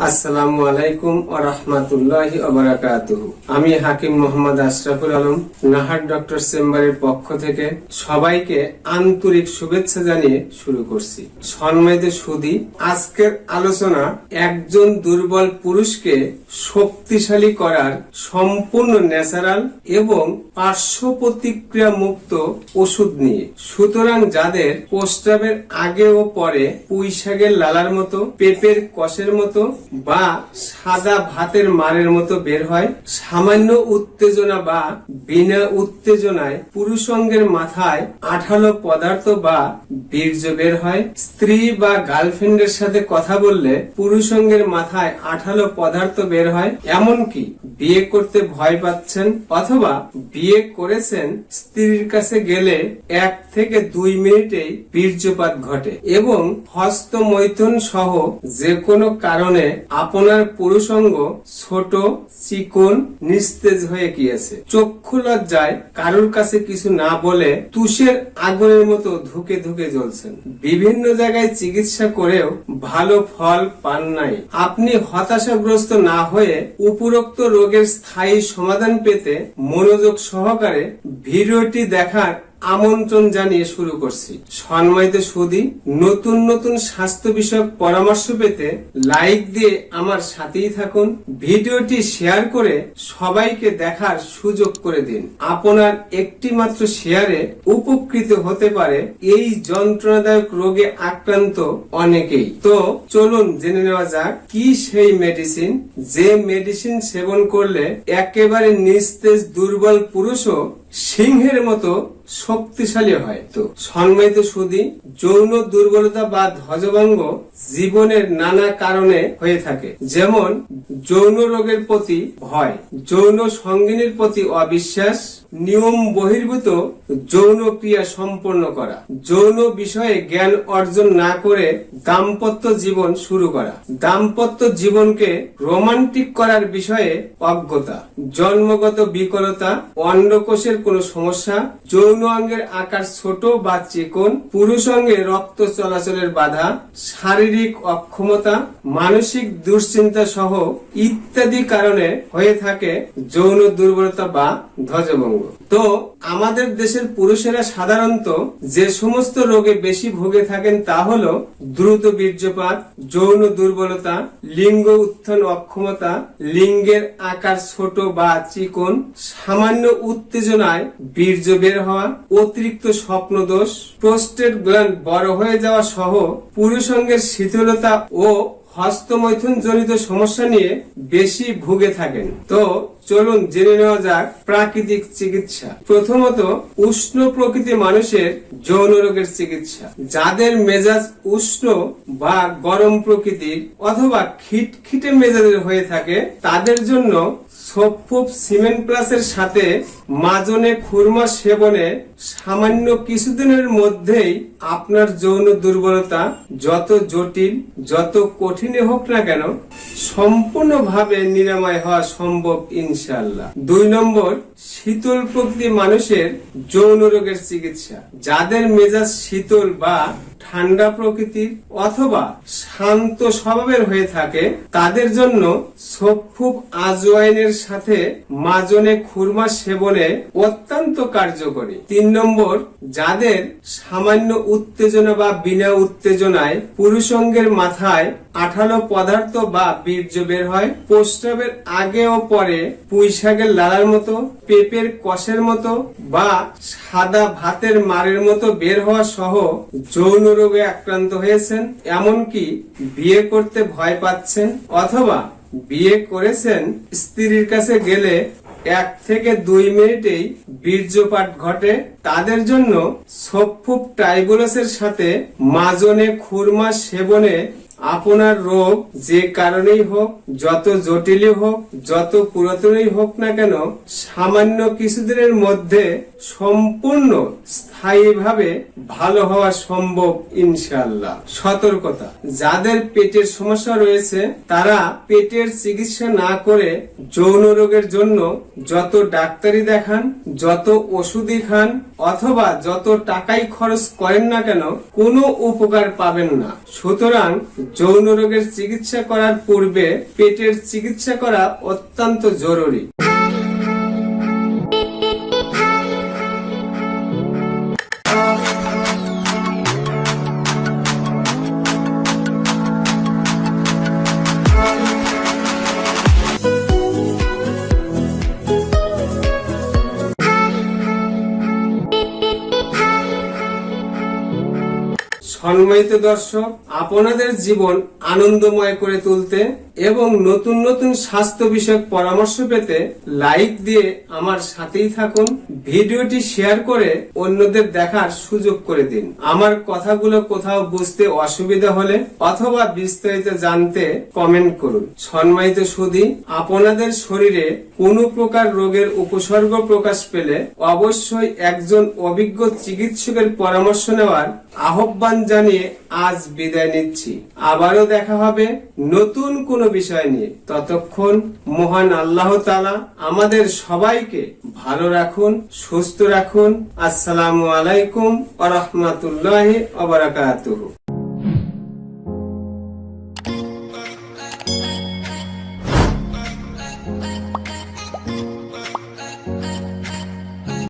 আসসালামু আলাইকুম ও রহমতুল্লাহি আমি হাকিম মোহাম্মদ আশরাফুল আলম, নাহার ডক্টর চেম্বারের পক্ষ থেকে সবাইকে আন্তরিক শুভেচ্ছা জানিয়ে শুরু করছি। সম্মানিত সুদী, আজকের আলোচনা একজন দুর্বল পুরুষকে শক্তিশালী করার সম্পূর্ণ ন্যাচারাল এবং পার্শ্ব প্রতিক্রিয়া মুক্ত ওষুধ নিয়ে। সুতরাং যাদের প্রস্রাবের আগে ও পরে পুঁইশাকের লালার মতো, পেঁপের কষের মতো বা সাদা ভাতের মারের মতো বের হয়। সামান্য উত্তেজনা বা বিনা উত্তেজনায় পুরুষঙ্গের মাথায় আঠালো পদার্থ বা বীর্য বের হয়। স্ত্রী বা গার্লফ্রেন্ডের সাথে কথা বললে পুরুষঙ্গের মাথায় আঠালো পদার্থ বের হয়। এমনকি বিয়ে করতে ভয় পাচ্ছেন অথবা বিয়ে করেছেন স্ত্রীর কাছে গেলে এক থেকে দুই মিনিটেই বীর্যপাত ঘটে এবং হস্তমৈথুন সহ যে কোনো কারণে আপনার পুরুষঙ্গ ছোট, চিকন, নিস্তেজ হয়ে গিয়েছে চক্ষু লজ্জায় কারোর কাছে কিছু না বলে তুষের আগুনের মতো ধুকে ধুকে জ্বলছেন। বিভিন্ন জায়গায় চিকিৎসা করেও ভালো ফল পান নাই। আপনি হতাশাগ্রস্ত না হয়ে উপরোক্ত রোগের স্থায়ী সমাধান পেতে মনোযোগ সহকারে ভিডিওটি দেখার আমন্ত্রণ জানিয়ে শুরু করছি। সম্মানিত সুদী নতুন নতুন স্বাস্থ্য বিষয়ক পরামর্শ পেতে লাইক দিয়ে আমার সাথেই থাকুন। ভিডিওটি শেয়ার করে সবাইকে দেখার সুযোগ করে দিন। আপনার একটি মাত্র শেয়ারে উপকৃত হতে পারে এই যন্ত্রণাদায়ক রোগে আক্রান্ত অনেকেই। তো চলুন জেনে নেওয়া যাক কি সেই মেডিসিন যে মেডিসিন সেবন করলে একেবারে নিস্তেজ দুর্বল পুরুষও সিংহের মতো শক্তিশালী হয় তো। সম্মানিত সুদি, যৌন দুর্বলতা বা ধ্বজভঙ্গ জীবনের নানা কারণে হয়ে থাকে। যেমন, যৌন রোগের প্রতি ভয়, যৌন সঙ্গিনীর প্রতি অবিশ্বাস নিয়ম বহির্ভূত যৌন ক্রিয়া সম্পন্ন করা। যৌন বিষয়ে জ্ঞান অর্জন না করে দাম্পত্য জীবন শুরু করা। দাম্পত্য জীবনকে রোমান্টিক করার বিষয়ে অজ্ঞতা। জন্মগত বিকলতা, অন্ডকোষের কোনো সমস্যা, যৌন অঙ্গের আকার ছোট বা চিকন, পুরুষ অঙ্গে রক্ত চলাচলের বাধা, শারীরিক অক্ষমতা, মানসিক দুশ্চিন্তা সহ ইত্যাদি কারণে হয়ে থাকে যৌন দুর্বলতা বা ধ্বজভঙ্গ। তো আমাদের দেশের পুরুষেরা সাধারণত যে সমস্ত রোগে বেশি ভুগে থাকেন তা হলো দ্রুত বীর্যপাত, যৌন দুর্বলতা, লিঙ্গ উত্থান অক্ষমতা, লিঙ্গের আকার ছোট বা চিকন, সামান্য উত্তেজনায় বীর্য বের হওয়া, অতিরিক্ত স্বপ্নদোষ, প্রোস্টেট গ্ল্যান্ড বড় হয়ে যাওয়া সহ পুরুষঙ্গের শীতলতা ও হস্তমৈথুন জনিত সমস্যা নিয়ে বেশি ভুগে থাকেন। তো চলুন জেনে নেওয়া যাক প্রাকৃতিক চিকিৎসা। প্রথমত, উষ্ণ প্রকৃতি মানুষের যৌন রোগের চিকিৎসা। যাদের মেজাজ উষ্ণ বা গরম প্রকৃতির অথবা খিটখিটে মেজাজের হয়ে থাকে, তাদের জন্য সোপফুপ সিমেন্ট প্লাসের সাথে মাজনে খুরমা সেবনে সামান্য কিছুদিনের মধ্যেই আপনার যৌন দুর্বলতা যত জটিল, যত কঠিন হোক না কেন, সম্পূর্ণভাবে নিরাময় হওয়া সম্ভব ইনশাল্লাহ দুই নম্বর, শীতল প্রকৃতি মানুষের যৌন রোগের চিকিৎসা। যাদের মেজাজ শীতল বা ঠান্ডা প্রকৃতির অথবা শান্ত স্বভাবের হয়ে থাকে, তাদের জন্য সফুক আজওয়াইনের সাথে মাজনে খুরমা সেবনে অত্যন্ত কার্যকরী। তিন নম্বর, যাদের সামান্য উত্তেজনা বা বিনা উত্তেজনায় পুরুষঙ্গের মাথায় আঠালো পদার্থ বা বীর্য বের হয়, প্রস্রাবের আগে ও পরে পুঁইশাকের লালার মতো, পেঁপের কষের মতো বা সাদা ভাতের মারের মতো বের হওয়া সহ যৌন রোগে আক্রান্ত হয়েছেন, এমনকি বিয়ে করতে ভয় পাচ্ছেন অথবা বিয়ে করেছেন স্ত্রীর কাছে গেলে এক থেকে দুই মিনিটেই বীর্যপাত ঘটে। তাদের জন্য সফুপ টাইবুলসের সাথে মাজনে খুরমা সেবনে আপনার রোগ যে কারণেই হোক, যত জটিলই হোক, যত পুরাতনই হোক না কেন, সামান্য কিছুদিনের মধ্যে সম্পূর্ণ স্থায়ীভাবে ভালো হওয়া সম্ভব ইনশাল্লাহ সতর্কতা। যাদের পেটের সমস্যা রয়েছে, তারা পেটের চিকিৎসা না করে যৌন রোগের জন্য যত ডাক্তারি দেখান, যত ওষুধই খান, অথবা যত টাকাই খরচ করেন না কেন, কোনো উপকার পাবেন না। সুতরাং যৌন রোগের চিকিৎসা করার পূর্বে পেটের চিকিৎসা করা অত্যন্ত জরুরি। সম্মানিত দর্শক আপনাদের জীবন আনন্দময় করে তুলতে এবং নতুন নতুন স্বাস্থ্য বিষয়ক পরামর্শ পেতে লাইক দিয়ে আমার সাথেই থাকুন, ভিডিওটি শেয়ার করে অন্যদের দেখার সুযোগ করে দিন। আমার কথাগুলো কোথাও বুঝতে অসুবিধা হলে অথবা বিস্তারিত জানতে কমেন্ট করুন। সম্মানিত সুধী, আপনাদের শরীরে কোনো প্রকার রোগের উপসর্গ প্রকাশ পেলে অবশ্যই একজন অভিজ্ঞ চিকিৎসকের পরামর্শ নেওয়ার আহ্বান জানিয়ে আজ বিদায় নিচ্ছি। আবারও দেখা হবে নতুন কোনো বিষয় নিয়ে। ততক্ষণ মহান আল্লাহ তালা আমাদের সবাইকে ভালো রাখুন, সুস্থ রাখুন। আসসালামু আলাইকুম আ রহমতুল্লাহ